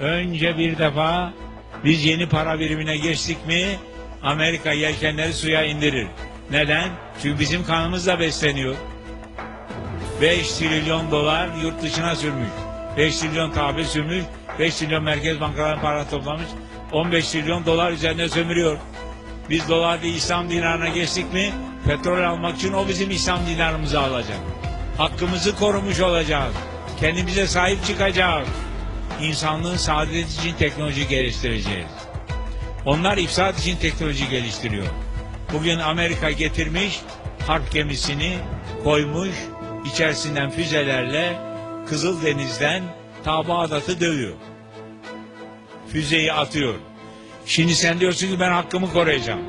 Önce bir defa biz yeni para birimine geçtik mi Amerika yelkenleri suya indirir. Neden? Çünkü bizim kanımızla besleniyor. 5 trilyon dolar yurt dışına sürmüş. 5 trilyon tahvil sürmüş. 5 trilyon merkez bankaların para toplamış. 15 trilyon dolar üzerine sömürüyor. Biz dolar değil İslam dinarına geçtik mi petrol almak için o bizim İslam dinarımızı alacak. Hakkımızı korumuş olacağız. Kendimize sahip çıkacağız. İnsanlığın saadeti için teknoloji geliştireceğiz. Onlar ifsad için teknoloji geliştiriyor. Bugün Amerika getirmiş harp gemisini koymuş içerisinden füzelerle Kızıldeniz'den ta Bağdat'ı dövüyor. Füzeyi atıyor. Şimdi sen diyorsun ki ben hakkımı koruyacağım.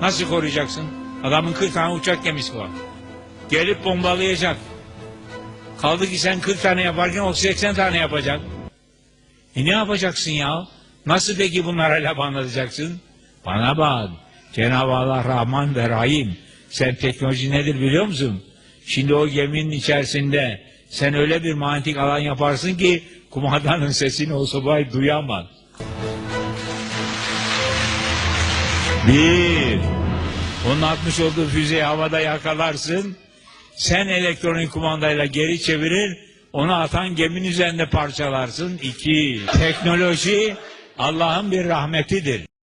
Nasıl koruyacaksın? Adamın 40 tane uçak gemisi var. Gelip bombalayacak. Kaldı ki sen 40 tane yaparken o 80 tane yapacak. E ne yapacaksın ya? Nasıl peki bunlara laf anlatacaksın? Bana bak. Cenab-ı Allah Rahman ve Rahim. Sen teknoloji nedir biliyor musun? Şimdi o geminin içerisinde sen öyle bir manyetik alan yaparsın ki kumandanın sesini o subay duyamaz. Bir, onun atmış olduğu füzeyi havada yakalarsın. Sen elektronik kumandayla geri çevirir, onu atan geminin üzerinde parçalarsın. İki, teknoloji Allah'ın bir rahmetidir.